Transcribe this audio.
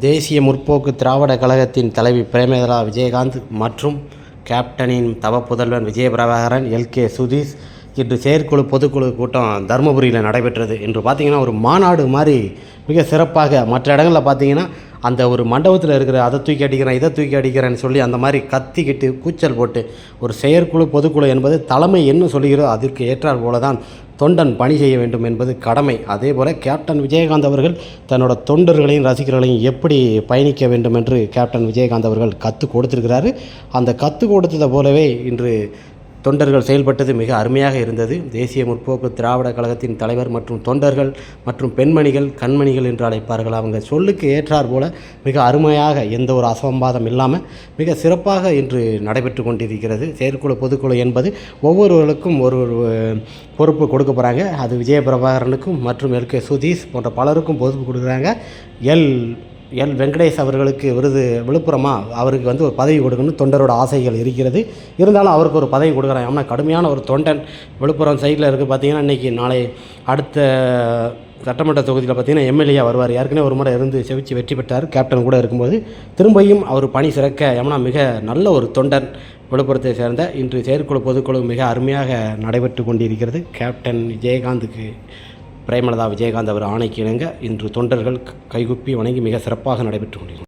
தேசிய முற்போக்கு திராவிட கழகத்தின் தலைவி பிரேமேதலா விஜயகாந்த் மற்றும் கேப்டனின் தவ புதல்வன் விஜயபிரபாகரன் எல்கே சுதீஷ் இன்று செயற்குழு பொதுக்குழு கூட்டம் தருமபுரியில் நடைபெற்றது. இன்று பார்த்திங்கன்னா ஒரு மாநாடு மாதிரி மிக சிறப்பாக மற்ற இடங்களில் பார்த்தீங்கன்னா அந்த ஒரு மண்டபத்தில் இருக்கிற அதை தூக்கி அடிக்கிறேன் இதை தூக்கி அடிக்கிறேன்னு சொல்லி அந்த மாதிரி கத்திக்கிட்டு கூச்சல் போட்டு ஒரு செயற்குழு பொதுக்குழு என்பது தலைமை என்ன சொல்கிறோ அதற்கு ஏற்றாற் போல தான் தொண்டன் பணி செய்ய வேண்டும் என்பது கடமை. அதே போல் கேப்டன் விஜயகாந்த் அவர்கள் தன்னோட தொண்டர்களையும் ரசிகர்களையும் எப்படி பயணிக்க வேண்டும் என்று கேப்டன் விஜயகாந்த் அவர்கள் கற்றுக் கொடுத்திருக்கிறாரு. அந்த கற்றுக் கொடுத்ததை போலவே இன்று தொண்டர்கள் செயல்பட்டது மிக அருமையாக இருந்தது. தேசிய முற்போக்கு திராவிட கழகத்தின் தலைவர் மற்றும் தொண்டர்கள் மற்றும் பெண்மணிகள் கண்மணிகள் என்று அழைப்பார்கள். அவங்க சொல்லுக்கு ஏற்றார் போல மிக அருமையாக எந்த ஒரு அசம்பாதம் இல்லாமல் மிக சிறப்பாக இன்று நடைபெற்று கொண்டிருக்கிறது. செயற்குழு பொதுக்குழு என்பது ஒவ்வொருவர்களுக்கும் ஒரு ஒரு பொறுப்பு கொடுக்க போகிறாங்க அது விஜயபிரபாகரனுக்கும் மற்றும் எல். கே. சுதீஷ் போன்ற பலருக்கும் பொறுப்பு கொடுக்குறாங்க. எல். எல் வெங்கடேஷ் அவர்களுக்கு விருது விழுப்புரமா அவருக்கு வந்து ஒரு பதவி கொடுக்கணும்னு தொண்டரோட ஆசைகள் இருக்கிறது. இருந்தாலும் அவருக்கு ஒரு பதவி கொடுக்குறாங்க. ஆனால் கடுமையான ஒரு தொண்டன் விழுப்புரம் சைடில் இருக்குது பார்த்தீங்கன்னா இன்றைக்கி நாளை அடுத்த சட்டமன்ற தொகுதியில் பார்த்தீங்கன்னா எம்எல்ஏ வருவார். ஏற்கனவே ஒரு முறை இருந்து செவிச்சு வெற்றி பெற்றார். கேப்டன் கூட இருக்கும்போது திரும்பியும் அவர் பணி சிறக்க ஏன்னா மிக நல்ல ஒரு தொண்டன் விழுப்புரத்தை சேர்ந்த இன்று செயற்குழு பொதுக்குழு மிக அருமையாக நடைபெற்று கொண்டிருக்கிறது. கேப்டன் விஜயகாந்துக்கு பிரேமலதா விஜயகாந்த் அவர் ஆணைக்கு இணங்க இன்று தொண்டர்கள் கைகுப்பி வணங்கி மிக சிறப்பாக நடைபெற்று கொண்டிருந்தார்